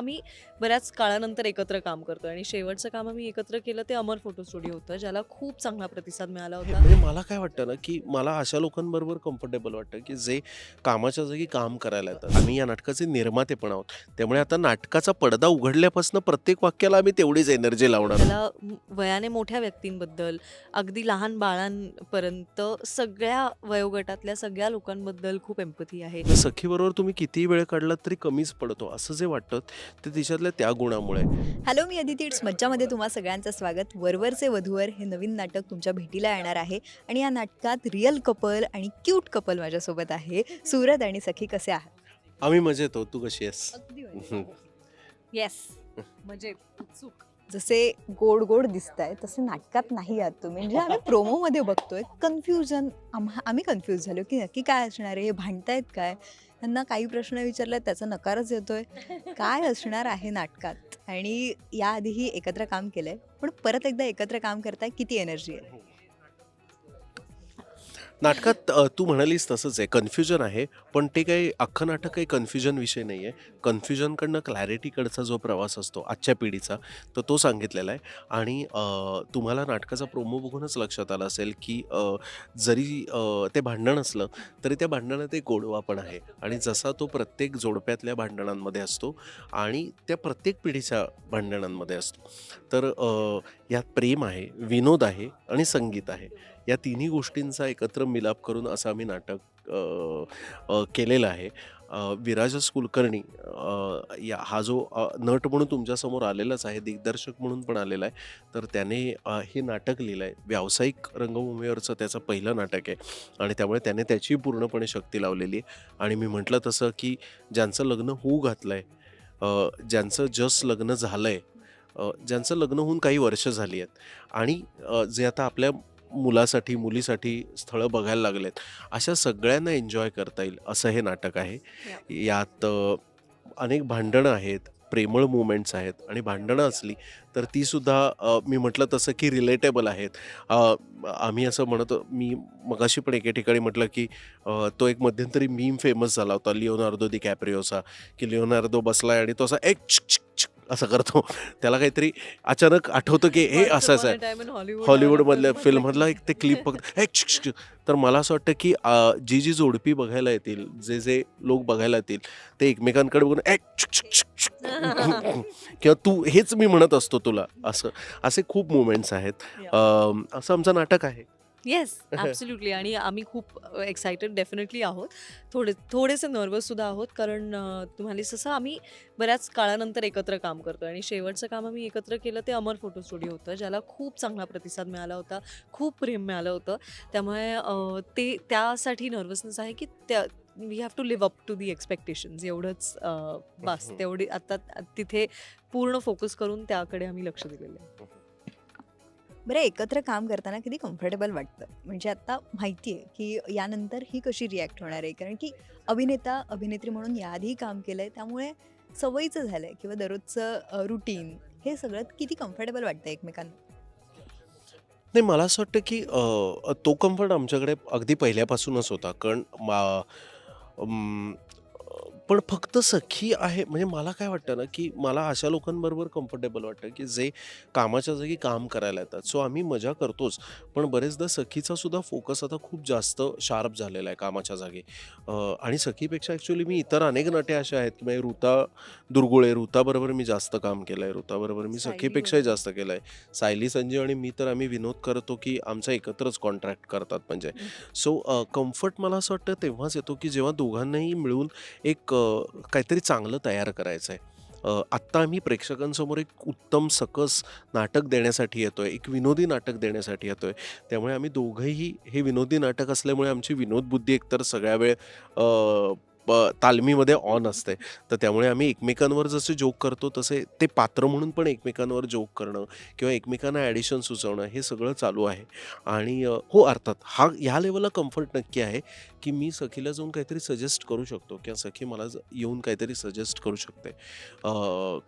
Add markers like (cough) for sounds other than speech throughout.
आम्ही बऱ्याच काळानंतर एकत्र काम करतोय आणि शेवटचं काम आम्ही एकत्र केलं ते अमर फोटो स्टुडिओ होतं ज्याला खूप चांगला प्रतिसाद मिळाला होता. म्हणजे मला काय वाटतं ना की मला अशा लोकांबरोबर कम्फर्टेबल वाटतं की जे कामाच्या जागी काम करायला येतात. आम्ही या नाटकाचे निर्माते पण आहोत. त्यामुळे आता नाटकाचा पडदा उघडल्यापासून प्रत्येक वाक्याला आम्ही तेवढीच एनर्जी लावणार. त्याला वयाने मोठ्या व्यक्तींबद्दल अगदी लहान बाळांपर्यंत सगळ्या वयोगटातल्या सगळ्या लोकांबद्दल खूप एम्पथी आहे. तर सखीबरोबर तुम्ही कितीही वेळ काढलात तरी कमीच पडतो. असं जे वाटतं ते तिच्यातल्या त्या गुणामुळे. हॅलो मी अदिती इट्स मज्जामध्ये तुम्हा सगळ्यांचं स्वागत. वरवरचे वधूवर हे नवीन नाटक तुमच्या भेटीला येणार आहे आणि या नाटकात रिअल कपल आणि क्यूट कपल माझ्यासोबत आहे. सुरत आणि सखी कसे आहात? आम्ही मजेत हो तू कशी आहेस. येस म्हणजे उत्सुक. जसे गोड गोड दिसत आहे तसे नाटकात नाही आहात तुम्ही. म्हणजे आम्ही प्रोमोमध्ये बघतोय. कन्फ्युजन आम्ही कन्फ्यूज झालो की नक्की काय असणार आहे? हे भांडतायत काय? त्यांना काही प्रश्न विचारले त्याचा नकारच येतोय काय असणार आहे नाटकात? आणि याआधीही एकत्र काम केलंय पण परत एकदा एकत्र काम करताय किती एनर्जी आहे? हो. नाटकात अ, तू म्हणालीस तसंच आहे. कन्फ्युजन आहे पण ते काही अख्खं नाटक काही कन्फ्युजन विषय नाही आहे. कन्फ्युजनकडनं क्लॅरिटीकडचा जो प्रवास असतो आजच्या पिढीचा तर तो सांगितलेला आहे. आणि अ, तुम्हाला नाटकाचा प्रोमो बघूनच लक्षात आलं असेल की अ, जरी अ, ते भांडण असलं तरी त्या भांडणात एक गोडवा पण आहे. आणि जसा तो प्रत्येक जोडप्यातल्या भांडणांमध्ये असतो आणि त्या प्रत्येक पिढीच्या भांडणांमध्ये असतो. तर अ, यात प्रेम आहे विनोद आहे आणि संगीत आहे. या तिन्ही गोष्टींचा एकत्र मिलाप करून असं आम्ही नाटक केलेलं आहे. विराजस कुलकर्णी या हा जो नट म्हणून तुमच्यासमोर आलेलाच आहे दिग्दर्शक म्हणून पण आलेला आहे तर त्याने हे नाटक लिहिलं आहे. व्यावसायिक रंगभूमीवरचं त्याचं पहिलं नाटक आहे आणि त्यामुळे त्याने त्याची पूर्णपणे शक्ती लावलेली आहे. आणि मी म्हटलं तसं की ज्यांचं लग्न होऊ घातलं आहे ज्यांचं जस लग्न झालं आहे ज्यांचं लग्न होऊन काही वर्ष झाली आहेत आणि जे आता आपल्या मुलासाठी मुलीसाठी स्थळं बघायला लागलेत. अशा सगळ्यांना एन्जॉय करता येईल असं हे नाटक आहे. यात अनेक भांडणं आहेत प्रेमळ मुवमेंट्स आहेत आणि भांडणं असली तर तीसुद्धा मी म्हटलं तसं की रिलेटेबल आहेत. आम्ही असं म्हणतो मी मगाशी पण एके ठिकाणी म्हटलं की तो एक मध्यंतरी मीम फेमस झाला होता लिओनार्दो दी कॅप्रिओचा की लिओनार्दो बसलाय आणि तो असा एक असं करतो. त्याला काहीतरी अचानक आठवतं की हे असं असं. आहे हॉलिवूडमधल्या फिल्ममधला एक ते क्लिप छिक. तर मला असं वाटतं की जी जी जोडपी बघायला येतील जे जे लोक बघायला येतील ते एकमेकांकडे बघून. किंवा तू हेच मी म्हणत असतो तुला असं. असे खूप मुवमेंट्स आहेत. असं आमचं नाटक आहे. येस ॲब्सोल्युटली (laughs) आणि आम्ही खूप एक्सायटेड डेफिनेटली आहोत. थोडे थोडेसे नर्वस सुद्धा आहोत कारण तुम्हाला जसं आम्ही बऱ्याच काळानंतर एकत्र काम करतोय आणि शेवटचं काम आम्ही एकत्र केलं ते अमर फोटो स्टुडिओ होतं ज्याला खूप चांगला प्रतिसाद मिळाला होता खूप प्रेम मिळालं होतं. त्यामुळे ते त्यासाठी नर्वसनेस आहे की त्या we have to live up to the expectations एवढंच बस. तेवढी आता तिथे पूर्ण फोकस करून त्याकडे आम्ही लक्ष दिलेलं आहे. बरं एकत्र काम करताना किती कम्फर्टेबल वाटतं? म्हणजे आता माहिती आहे की यानंतर ही कशी रिॲक्ट होणार आहे? कारण की अभिनेता अभिनेत्री म्हणून याआधी काम केलं आहे त्यामुळे सवयीचं झालं आहे किंवा दररोजचं रुटीन हे सगळं किती कम्फर्टेबल वाटतं एकमेकांना? नाही मला असं वाटतं की अ, तो कम्फर्ट आमच्याकडे अगदी पहिल्यापासूनच होता. कारण मा- अम, पण फक्त सखी आहे. म्हणजे मला काय वाटतं ना की मला अशा लोकांबरोबर कम्फर्टेबल वाटतं की जे कामाच्या जागी काम करायला येतात. सो आम्ही मजा करतोच. पण बरेचदा सखीचा सुद्धा फोकस आता खूप जास्त शार्प झालेला आहे कामाच्या जागी. आणि सखीपेक्षा ॲक्च्युली मी इतर अनेक नटे अशा आहेत की म्हणजे ऋता दुर्गुळे ऋताबरोबर मी जास्त काम केलं आहे ऋताबरोबर मी सखीपेक्षाही. जास्त केलं आहे सायली संजय आणि मी तर आम्ही विनोद करतो की आमचा एकत्रच कॉन्ट्रॅक्ट करतात म्हणजे. सो कम्फर्ट मला असं वाटतं तेव्हाच येतो की जेव्हा दोघांनाही मिळून एक काहीतरी चांगलं तयार करायचं आहे आत्ता आम्ही प्रेक्षकांसमोर एक उत्तम सकस नाटक देण्यासाठी येतोय एक विनोदी नाटक देण्यासाठी येतोय. त्यामुळे आम्ही दोघंही हे विनोदी नाटक असल्यामुळे आमची विनोदबुद्धी एकतर सगळ्या वेळ तालमीमध्ये ऑन असते. तर त्यामुळे आम्ही एकमेकांवर जसे जोक करतो तसे ते पात्र म्हणून पण एकमेकांवर जोक करणं किंवा एकमेकांना ॲडिशन सुचवणं हे सगळं चालू आहे. आणि हो अर्थात हा ह्या लेवलला कम्फर्ट नक्की आहे की मी सखीला जाऊन काहीतरी सजेस्ट करू शकतो किंवा सखी मला येऊन काहीतरी सजेस्ट करू शकते.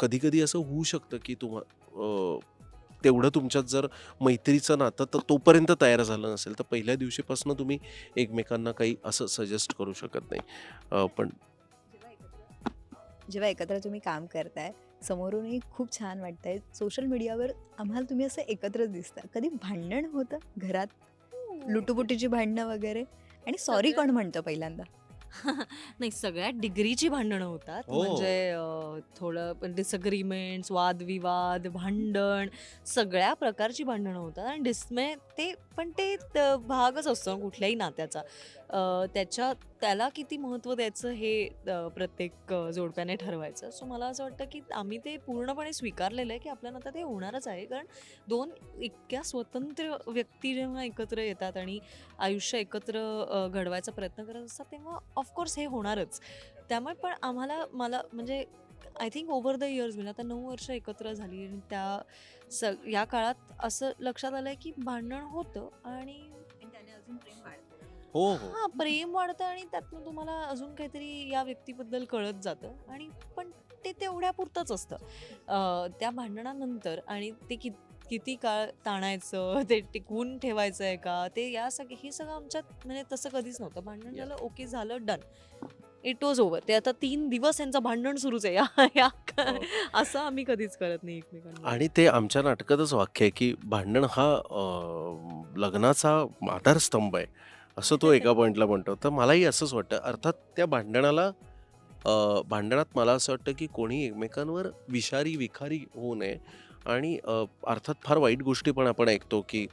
कधी कधी असं होऊ शकतं की तुम्हा तेवढं तुमच्यात जर मैत्रीचं नातं तर तोपर्यंत तयार झालं नसेल तर पहिल्या दिवशीपासून तुम्ही एकमेकांना काही असं सजेस्ट करू शकत नाही. पण जेव्हा एकत्र तुम्ही काम करताय समोरूनही खूप छान वाटतंय. सोशल मीडियावर आम्हाला तुम्ही असं एकत्रच दिसता. कधी भांडण होतं घरात? लुटुपुटीची भांडणं वगैरे? आणि सॉरी कोण म्हणतं पहिल्यांदा? (laughs) नाही सगळ्यात डिग्रीची भांडणं होतात. हो. म्हणजे अं, थोडं डिसअग्रीमेंट्स वादविवाद भांडण सगळ्या प्रकारची भांडणं होतात. आणि डिस्मे ते पण ते त- भागच असतो ना कुठल्याही नात्याचा. त्याच्या त्याला किती महत्त्व द्यायचं हे प्रत्येक जोडप्याने ठरवायचं. सो मला असं वाटतं की आम्ही ते पूर्णपणे स्वीकारलेलं आहे की आपल्याला आता ते होणारच आहे. कारण दोन इतक्या स्वतंत्र व्यक्ती जेव्हा एकत्र येतात आणि आयुष्य एकत्र घडवायचा प्रयत्न करत असतात तेव्हा ऑफकोर्स हे होणारच. त्यामुळे पण आम्हाला मला म्हणजे I think over the years म्हणजे आता नऊ वर्ष एकत्र झाली आणि त्या स या काळात असं लक्षात आलं आहे की भांडण होतं आणि त्याने अजून हो हो. हा प्रेम वाढतं आणि त्यातनं तुम्हाला अजून काहीतरी या व्यक्तीबद्दल कळत जातं आणि पण ते तेवढ्या पुरतंच असतं. अं, त्या भांडणानंतर आणि ते कि किती काळ ताणायचं (laughs) ते टिकवून ठेवायचं आहे का? ते या सगळे हे सगळं आमच्यात म्हणजे तसं कधीच नव्हतं. भांडण झालं ओके झालं डन. इट वॉज ओव्हर ते आता तीन दिवस यांचं भांडण सुरूच आहे. या या (laughs) असं आम्ही कधीच करत नाही एकमेकांना. आणि ते आमच्या नाटकातच वाक्य आहे की भांडण हा अं, लग्नाचा आधारस्तंभ आहे. असं तो एका पॉईंटला म्हणतो. तर मलाही असंच वाटतं. अर्थात त्या भांडणाला भांडणात मला असं वाटतं की कोणी एकमेकांवर विषारी विखारी होऊ नये. आणि अर्थात फार वाईट गोष्टी पण आपण ऐकतो की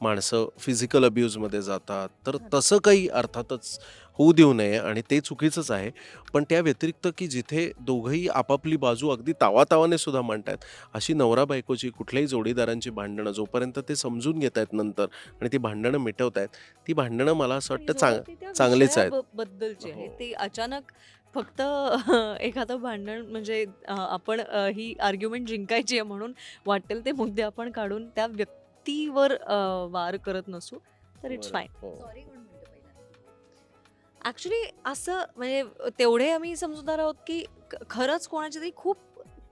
माणसं फिजिकल अब्यूजमध्ये जातात तर तसं काही अर्थातच होऊ देऊ नये आणि ते चुकीचंच आहे पण त्या व्यतिरिक्त की जिथे दोघंही आपापली बाजू अगदी तावातावाने सुद्धा मांडतायत अशी नवरा बायकोची कुठल्याही जोडीदारांची भांडणं जोपर्यंत ते समजून घेत आहेत नंतर आणि ती भांडणं मिटवत आहेत ती भांडणं मला असं वाटतं चांग चांगलीच आहेत. विषयाबद्दलची आहे. ते अचानक फक्त (laughs) एखादं भांडण म्हणजे आपण ही आर्ग्युमेंट जिंकायची आहे म्हणून वाटेल ते मुद्दे आपण काढून त्या व्यक्तीवर अ, वार करत नसू तर इट्स फाईन हो. सॉरी कोण म्हणतं ऍक्च्युली असं म्हणजे तेवढे आम्ही समजूदार आहोत की ख- खरंच कोणाची तरी खूप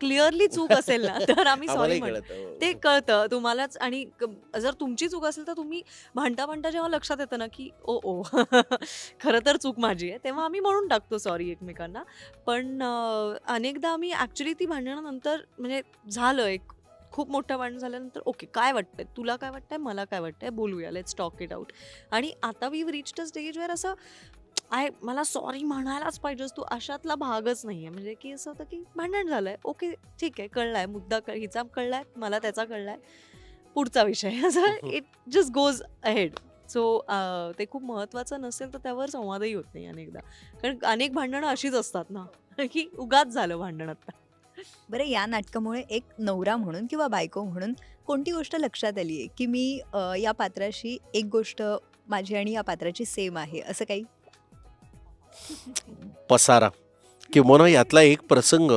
क्लिअरली चूक असेल ना (laughs) तर आम्ही सॉरी आम्हालाही म्हणतो कळतं, हो. ते कळतं तुम्हालाच आणि क- जर तुमची चूक असेल तर तुम्ही भांडता भांडता जेव्हा लक्षात येतं ना की ओ ओ (laughs) खरं तर चूक माझी आहे तेव्हा आम्ही म्हणून टाकतो सॉरी एकमेकांना पण अं, अनेकदा आम्ही ॲक्च्युली ती भांडणानंतर म्हणजे झालं एक खूप मोठं भांडण झाल्यानंतर ओके काय वाटतंय? तुला काय वाटतंय? मला काय वाटतंय? बोलूया. लेट्स टॉक इट आउट आणि आता वी रिच अ स्टेजवर असं आय मला सॉरी म्हणायलाच पाहिजेस तू अशातला भागच नाही आहे म्हणजे की असं होतं की भांडण झालंय. ओके ठीक आहे कळलाय. मुद्दा कळ हिचा कळलाय. मला त्याचा कळलाय. पुढचा विषय. (laughs) असं it just goes ahead so ते खूप महत्त्वाचं नसेल तर त्यावर संवादही होत नाही अनेकदा. कारण अनेक भांडणं अशीच असतात ना. (laughs) की उगाच झालं भांडण आता. बरं या नाटकामुळे एक नवरा म्हणून किंवा बायको म्हणून कोणती गोष्ट लक्षात आली आहे? की मी अ, या पात्राशी एक गोष्ट माझी आणि या पात्राची सेम आहे असं काही? पसारा. किंवा यातला एक प्रसंग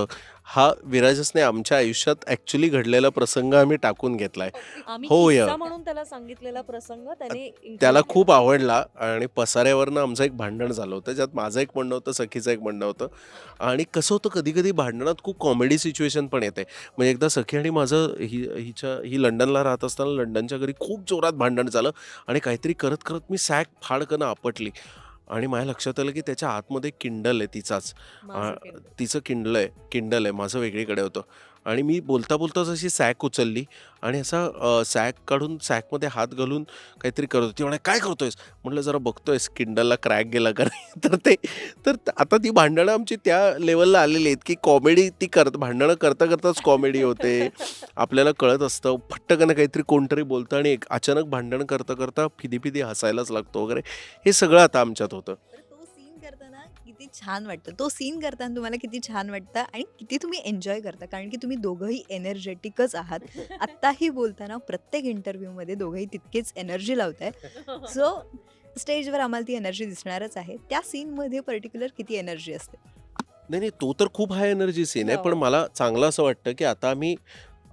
हा विराजसने आमच्या आयुष्यात ऍक्च्युली घडलेला प्रसंग आम्ही टाकून घेतलाय आम्ही हो या. किस्सा म्हणून त्याला सांगितलेला प्रसंग त्याने त्याला. खूप आवडला आणि पसाऱ्यावरनं आमचं एक भांडण झालं होतं ज्यात माझं एक म्हणणं होतं सखीचं एक म्हणणं होतं आणि कसं होतं कधी कधी भांडणात खूप कॉमेडी सिच्युएशन पण येते म्हणजे एकदा सखी आणि माझं ही हिच्या ही लंडनला राहत असताना लंडनच्या घरी खूप जोरात भांडण झालं आणि काहीतरी करत करत मी सॅक फाडकनं आपटली आणि माझ्या लक्षात आलं की त्याच्या आतमध्ये किंडल आहे तिचाच आ. तिचं किंडल आहे किंडल आहे माझं वेगळीकडे होतं आणि मी बोलता बोलताच अशी सॅक उचलली आणि असा सॅक काढून सॅकमध्ये हात घालून काहीतरी करत होती. म्हणे काय करतोयस? म्हटलं जरा बघतोयस किंडलला क्रॅक गेला का नाही? (laughs) तर ते तर आता ती भांडणं आमची त्या लेवलला आलेली आहेत की कॉमेडी ती करत भांडणं करता करताच कॉमेडी होते. आपल्याला कळत असतं फट्टकनं काहीतरी कोणतरी बोलतं आणि एक अचानक भांडण करता करता फिदी फिदी हसायलाच लागतो वगैरे. हे सगळं आता आमच्यात होतं. किती छान वाटतं. तो सीन करताना तुम्हाला किती छान वाटतं आणि किती तुम्ही एन्जॉय करता. कारण की तुम्ही दोघंही एनर्जेटिकच आहात. (laughs) आत्ताही बोलताना प्रत्येक इंटरव्ह्यूमध्ये दोघंही तितकेच एनर्जी लावताय सो स्टेजवर आम्हाला ती एनर्जी दिसणारच आहे. त्या सीनमध्ये पर्टिक्युलर किती एनर्जी असते? नाही नाही तो तर खूप हाय एनर्जी सीन आहे. पण हो. मला चांगलं असं वाटतं की आता आम्ही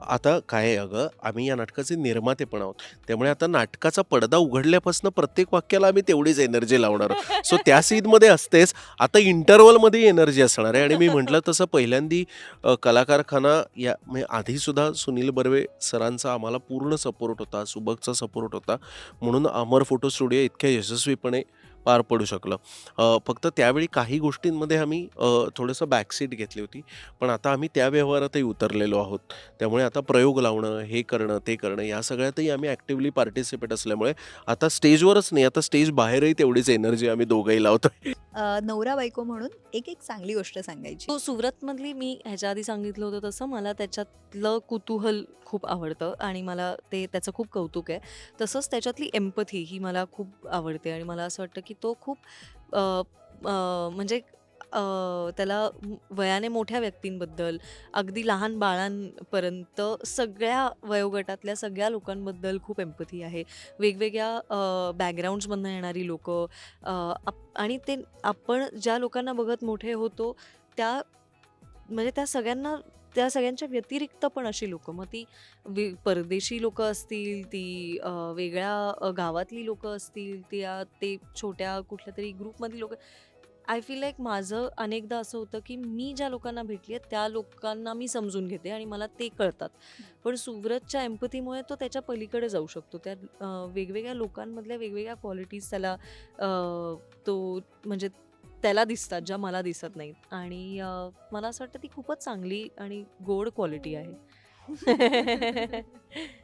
आता काय आहे अगं आम्ही या नाटकाचे निर्माते पण आहोत. त्यामुळे आता नाटकाचा पडदा उघडल्यापासून प्रत्येक वाक्याला आम्ही तेवढीच एनर्जी लावणार आहोत. सो त्या सीनमध्ये असतेच आता इंटरवलमध्ये एनर्जी असणार आहे. आणि मी म्हटलं तसं पहिल्यांदी कलाकारखाना या म्हणजे आधीसुद्धा सुनील बर्वे सरांचा आम्हाला पूर्ण सपोर्ट होता सुबकचा सपोर्ट होता. म्हणून अमर फोटो स्टुडिओ इतक्या यशस्वीपणे पार पडू शकलं. फक्त त्यावेळी काही गोष्टींमध्ये आम्ही थोडंसं बॅकसीट घेतली होती. पण आता आम्ही त्या व्यवहारातही उतरलेलो आहोत. त्यामुळे आता प्रयोग लावणं हे करणं ते करणं या सगळ्यातही आम्ही ॲक्टिव्हली पार्टिसिपेट असल्यामुळे आता स्टेजवरच नाही आता स्टेज बाहेरही तेवढीच एनर्जी आम्ही दोघंही लावतोय. नवरा बायको म्हणून एक एक चांगली गोष्ट सांगायची. तो सुरतमधली मी ह्याच्या आधी सांगितलं होतं तसं मला त्याच्यातलं कुतूहल खूप आवडतं आणि मला ते त्याचं खूप कौतुक आहे. तसंच त्याच्यातली एम्पथी ही मला खूप आवडते आणि मला असं वाटतं की तो खूप म्हणजे अ, त्याला वयाने मोठ्या व्यक्तींबद्दल अगदी लहान बाळांपर्यंत सगळ्या वयोगटातल्या सगळ्या लोकांबद्दल खूप एम्पथी आहे. वेगवेगळ्या बॅकग्राऊंड्समधनं येणारी लोक आणि ते आपण ज्या लोकांना बघत मोठे होतो त्या म्हणजे त्या सगळ्यांना त्या सगळ्यांच्या व्यतिरिक्त पण अशी लोकं. मग ती वे परदेशी लोक असतील ती अ, वेगळ्या अ, गावातली लोक असतील त्या ते छोट्या कुठल्या तरी ग्रुपमधली लोकं आय फील लाईक माझं अनेकदा असं होतं की मी ज्या लोकांना भेटली आहे त्या लोकांना मी समजून घेते आणि मला ते कळतात. पण सुव्रतच्या एम्पथीमुळे तो त्याच्या पलीकडे जाऊ शकतो. त्या वेगवेगळ्या लोकांमधल्या वेगवेगळ्या क्वालिटीज त्याला तो म्हणजे त्याला दिसतात ज्या मला दिसत नाहीत. आणि मला असं वाटतं ती खूपच चांगली आणि गोड क्वालिटी आहे. (laughs) (laughs)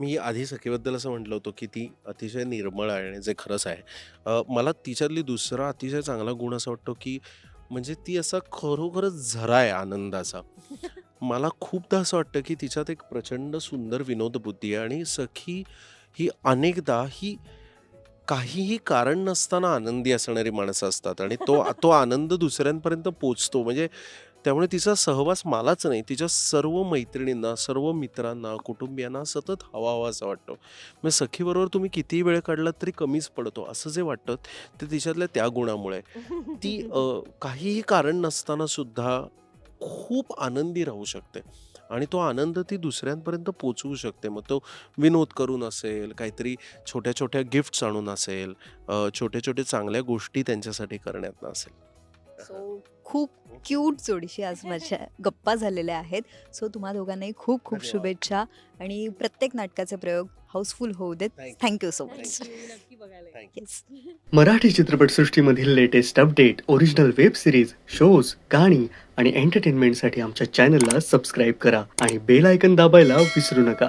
मी आधी सखीबद्दल असं म्हटलं होतं की ती अतिशय निर्मळ आहे आणि जे खरंच आहे. मला तिच्यातली दुसरा अतिशय चांगला गुण असा वाटतो की म्हणजे ती असा खरोखरच झरा आहे आनंदाचा. मला खूपदा असं वाटतं की तिच्यात एक प्रचंड सुंदर विनोदबुद्धी आहे आणि सखी ही अनेकदा ही काहीही कारण नसताना आनंदी असणारी माणसं असतात आणि तो तो आनंद दुसऱ्यांपर्यंत पोचतो. म्हणजे त्यामुळे तिचा सहवास मलाच नाही. तिच्या सर्व मैत्रिणींना सर्व मित्रांना कुटुंबियांना सतत हवा हवा असं वाटतो. मग सखीबरोबर तुम्ही कितीही वेळ काढलात तरी कमीच पडतो. असं जे वाटतं ते तिच्यातल्या त्या गुणामुळे. ती काहीही कारण नसताना सुद्धा खूप आनंदी राहू शकते. आणि तो आनंद ती दुसऱ्यांपर्यंत पोचवू शकते. मग तो विनोद करून असेल काहीतरी छोट्या छोट्या गिफ्ट्स आणून असेल छोट्या छोटे छोटे चांगल्या गोष्टी त्यांच्यासाठी करण्यात असेल. खूप क्यूट जोडीशी आज माझ्या (laughs) गप्पा झालेल्या आहेत. सो तुम्हा दोघांनाही खूप खूप धन्यवाद. शुभेच्छा आणि प्रत्येक नाटकाचे प्रयोग हाऊसफुल होऊ देत. Thank you. Thank you so much नक्की बघायला Thank you. Yes Marathi चित्रपटसृष्टीमधील latest update original web series shows गाणी आणि एंटरटेनमेंटसाठी आमच्या चॅनलला सबस्क्राईब करा आणि बेल आयकन दाबायला विसरू नका.